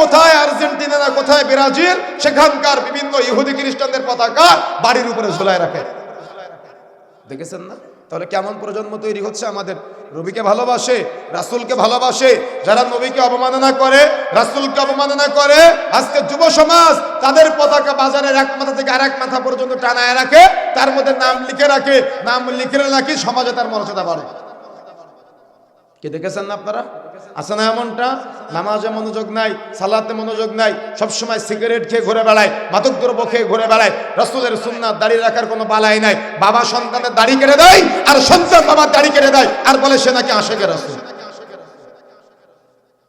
কোথায় আর্জেন্টিনা না কোথায় ব্রাজিল, সেখানকার বিভিন্ন ইহুদি খ্রিস্টানদের পতাকা বাড়ির উপরে ঝুলায় রাখে। দেখেছেন না? তাহলে কেমন প্রজন্ম তৈরি হচ্ছে আমাদের? নবীকে ভালোবাসে, রাসূলকে ভালোবাসে, যারা নবীকে অবমাননা করে, রাসূলকে অবমাননা করে, আজকে যুব সমাজ তাদের পতাকা বাজারের এক মাথা থেকে আরেক মাথা পর্যন্ত টানায় রাখে, তার মধ্যে নাম লিখে রাখে, নাম লিখে রাখি সমাজে তার মর্যাদা বাড়ে। কে দেখেছেন না আপনারা? আছে না এমনটা? নামাজে মনোযোগ নাই, সালাতে মনোযোগ নাই, সবসময় সিগারেট খেয়ে ঘুরে বেড়ায় মাদক দ্রব্য খেয়ে ঘুরে বেড়ায়, রসুলের সুন্নাত দাড়ি রাখার কোনো বালাই নাই, বাবা সন্তানের দাড়ি কেটে দেয় আর সন্তান বাবা দাড়ি কেটে দেয় আর বলে সে নাকি আশেকে রসুল।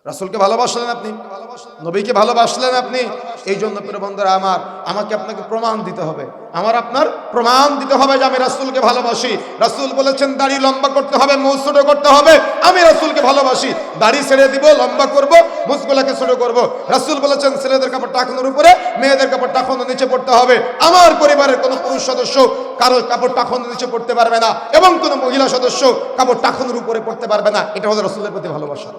রাসুলকে ভালোবাসলেন আপনি? নবীকে ভালোবাসলেন আপনি? এই জন্য বন্ধুরা আমার, আমাকে আপনাকে প্রমাণ দিতে হবে। আমার আপনার প্রমাণ দিতে হবে যে আমি রাসুলকে ভালোবাসি। রাসুল বলেছেন, দাড়ি লম্বা করতে হবে, মুখ করতে হবে। আমি রাসুলকে ভালোবাসি। দাড়ি ছেড়ে দিব, লম্বা করব, মুখগুলাকে ছোট করব। রাসুল বলেছেন, ছেলেদের কাপড় টাকানোর উপরে, মেয়েদের কাপড় টাকানোর নিচে পড়তে হবে। আমার পরিবারের কোনো পুরুষ সদস্য কারও কাপড় টাকানোর নিচে পড়তে পারবে না, এবং কোনো মহিলা সদস্য কাপড় টাকানোর উপরে পড়তে পারবে না। এটা হলো রাসুলের প্রতি ভালোবাসা।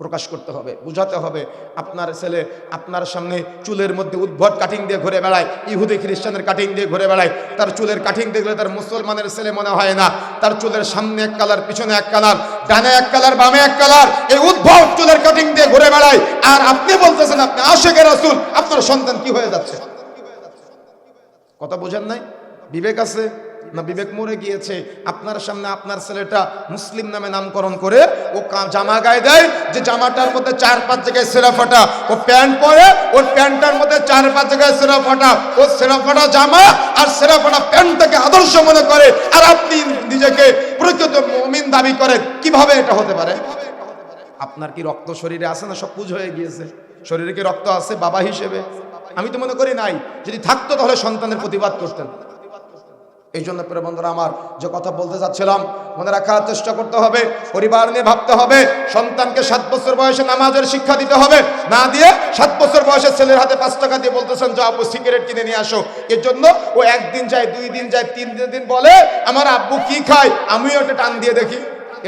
প্রকাশ করতে হবে, বুঝাতে হবে। আপনার ছেলে আপনার সামনে চুলের মধ্যে উদ্ভট কাটিং দিয়ে ঘুরে বেড়ায়, ইহুদি খ্রিস্টানের কাটিং দিয়ে ঘুরে বেড়ায়। তার চুলের কাটিং দেখলে তার মুসলমানের ছেলে মনে হয় না। তার চুলের সামনে এক কালার, পিছনে এক কালার, ডানে এক কালার, বামে এক কালার, এই উদ্ভট চুলের কাটিং দিয়ে ঘুরে বেড়ায়। আর আপনি বলতেছেন, আপনি আশেকের রাসূল, আপনার সন্তান কি হয়ে যাচ্ছে? কথা বোঝেন নাই? বিবেক আছে? না বিবেক মরে গিয়েছে, আপনার সামনে আপনার ছেলেটা মুসলিম নামে নামকরণ করে, ও জামা গায়ে দেয়, যে জামাটার মধ্যে চার, পাঁচ জায়গায় সেরা ফাটা, ও প্যান্ট পরে ওর প্যান্টটার মধ্যে চার, পাঁচ জায়গায় সেরা ফাটা, ও সেরা ফাটা জামা আর সেরা ফাটা প্যান্টটাকে আদর্শ মনে করে, আর আপনি নিজেকে প্রকৃত মমিন দাবি করেন কীভাবে এটা হতে পারে? আপনার কি রক্ত শরীরে আছে না সব পুজ হয়ে গিয়েছে? শরীরে কি রক্ত আছে? বাবা হিসেবে। আমি তো মনে করি নাই, যদি থাকতো তাহলে সন্তানের প্রতিবাদ করতেন। এই জন্য প্রিয় বন্ধুরা আমার যে কথা বলতে চাচ্ছিলাম মনে রাখার চেষ্টা করতে হবে, পরিবার নিয়ে ভাবতে হবে, সন্তানকে সাত বছর বয়সে নামাজের শিক্ষা দিতে হবে, না দিয়ে সাত বছর বয়সে ছেলের হাতে পাঁচ টাকা দিয়ে বলতেছেন যে আব্বু সিগারেট কিনে নিয়ে আসো। এর জন্য ও একদিন যায়, দুই দিন যায়, তিন দিন বলে, আমার আব্বু কি খায়? আমিও ওটা টান দিয়ে দেখি।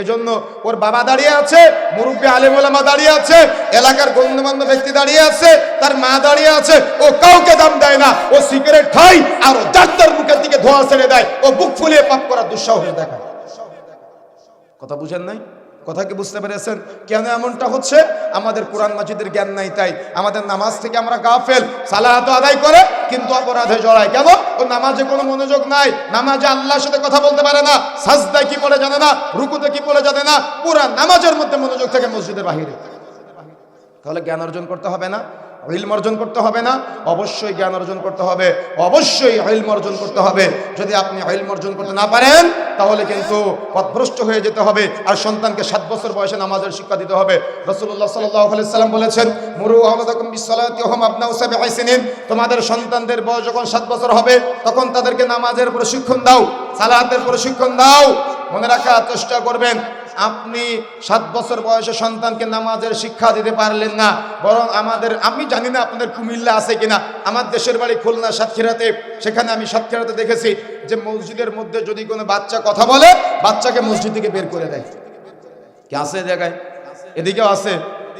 এজন্য ওর বাবা দাঁড়িয়ে আছে, মুরব্বী আলেমা দাঁড়িয়ে আছে, এলাকার গণ্যমান্য ব্যক্তি দাঁড়িয়ে আছে, তার মা দাঁড়িয়ে আছে, ও কাউকে দাম দেয় না, ও সিগারেট খায়, আর ও ডাক্তার দিকে ধোয়া ছেড়ে দেয়, ও বুক ফুলিয়ে পাপ করার দুঃসাহস দেখায়। কথা বুঝেন নাই? কথা কি বুঝতে পেরেছেন? কেন এমনটা হচ্ছে? আমাদের কোরআন মাজিদের জ্ঞান নাই তাই। আমাদের নামাজ থেকে আমরা গাফেল সালাহ আদায় করে কিন্তু অপরাধে জড়ায়। কেন? ও নামাজে কোনো মনোযোগ নাই। নামাজে আল্লাহর সাথে কথা বলতে পারে না। সাজদায় কি পড়ে জানে না, রুকুতে কি পড়ে জানে না। পুরা নামাজের মধ্যে মনোযোগ থাকে মসজিদের বাহিরে। তাহলে জ্ঞান অর্জন করতে হবে না? ইলম অর্জন করতে হবে না, অবশ্যই জ্ঞান অর্জন করতে হবে, অবশ্যই ইলম অর্জন করতে হবে। যদি আপনি ইলম অর্জন করতে না পারেন, তাহলে কিন্তু পথভ্রষ্ট হয়ে যেতে হবে আর সন্তানকে সাত বছর বয়সে নামাজের শিক্ষা দিতে হবে। রসুল্লাহ সাল্লাম বলেছেন, মুরু আহমদকম বিশ্বলাতি হম আপনা উসাবে হাইসিনিন তোমাদের সন্তানদের বয়স যখন সাত বছর হবে, তখন তাদেরকে নামাজের প্রশিক্ষণ দাও, সালাতের প্রশিক্ষণ দাও। মনে রাখার চেষ্টা করবেন আপনি সাত বছর বয়সে সন্তানকে নামাজের শিক্ষা দিতে পারলেন না, বরং আমাদের, আমি জানি না আপনাদের কুমিল্লা আছে কিনা, আমার দেশের বাড়ি খুলনা সাতক্ষীরাতে, সেখানে আমি সাতক্ষীরাতে দেখেছি যে মসজিদের মধ্যে যদি কোনো বাচ্চা কথা বলে, বাচ্চাকে মসজিদ থেকে বের করে দেয়। কে আছে জায়গায়? এদিকেও আছে।